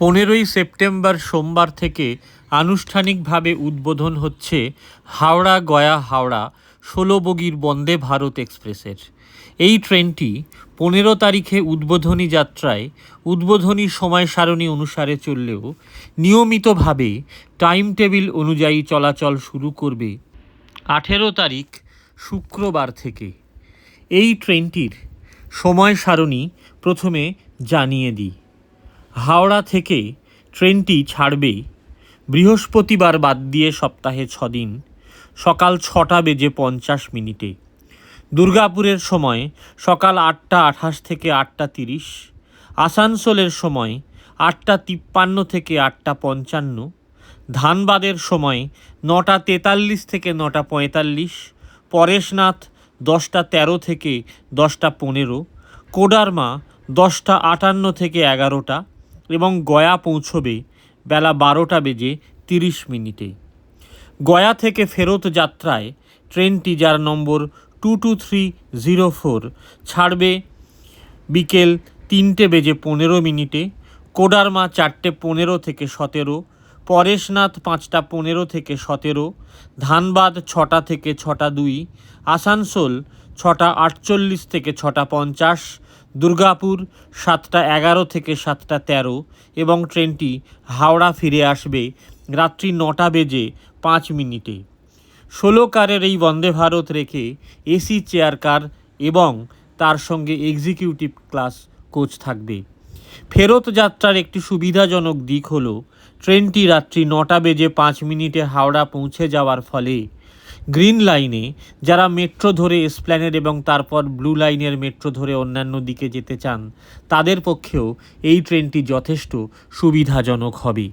পনেরোই সেপ্টেম্বর সোমবার থেকে আনুষ্ঠানিকভাবে উদ্বোধন হচ্ছে হাওড়া গয়া হাওড়া ষোলো বগির বন্দে ভারত এক্সপ্রেসের। এই ট্রেনটি পনেরো তারিখে উদ্বোধনী যাত্রায় উদ্বোধনী সময় সারণী অনুসারে চললেও নিয়মিতভাবে টাইম টেবিল অনুযায়ী চলাচল শুরু করবে আঠেরো তারিখ শুক্রবার থেকে। এই ট্রেনটির সময় সারণী প্রথমে জানিয়ে দিই। হাওড়া থেকে ট্রেনটি ছাড়বে বৃহস্পতিবার বাদ দিয়ে সপ্তাহে ছদিন, সকাল ছটা বেজে পঞ্চাশ মিনিটে। দুর্গাপুরের সময় সকাল আটটা আঠাশ থেকে আটটা তিরিশ, আসানসোলের সময় আটটা তিপ্পান্ন থেকে আটটা পঞ্চান্ন, ধানবাদের সময় নটা তেতাল্লিশ থেকে নটা পঁয়তাল্লিশ, পরেশনাথ দশটা তেরো থেকে দশটা পনেরো, কোডারমা দশটা আটান্ন থেকে এগারোটা এবং গয়া পৌঁছবে বেলা বারোটা বেজে তিরিশ মিনিটে। গয়া থেকে ফেরত যাত্রায় ট্রেনটি যার নম্বর two two three zero four ছাড়বে বিকেল তিনটে বেজে পনেরো মিনিটে, কোডারমা চারটে পনেরো থেকে সতেরো, পরেশনাথ পাঁচটা পনেরো থেকে সতেরো, ধানবাদ ছটা থেকে ছটা দুই, আসানসোল ছটা আটচল্লিশ থেকে ছটা পঞ্চাশ, দুর্গাপুর সাতটা এগারো থেকে সাতটা তেরো এবং ট্রেনটি হাওড়া ফিরে আসবে রাত্রি নটা বেজে পাঁচ মিনিটে। ষোলো কারের এই বন্দে ভারত রেখে এসি চেয়ার কার এবং তার সঙ্গে এক্সিকিউটিভ ক্লাস কোচ থাকবে। ফেরত যাত্রার একটি সুবিধাজনক দিক হলো, ট্রেনটি রাত্রি নটা বেজে পাঁচ মিনিটে হাওড়া পৌঁছে যাওয়ার ফলে গ্রিন লাইনে যারা মেট্রো ধরে এসপ্ল্যানেড এবং তারপর ব্লু লাইনের মেট্রো ধরে অন্যান্য দিকে যেতে চান, তাদের পক্ষেও এই ট্রেনটি যথেষ্ট সুবিধাজনক হবে।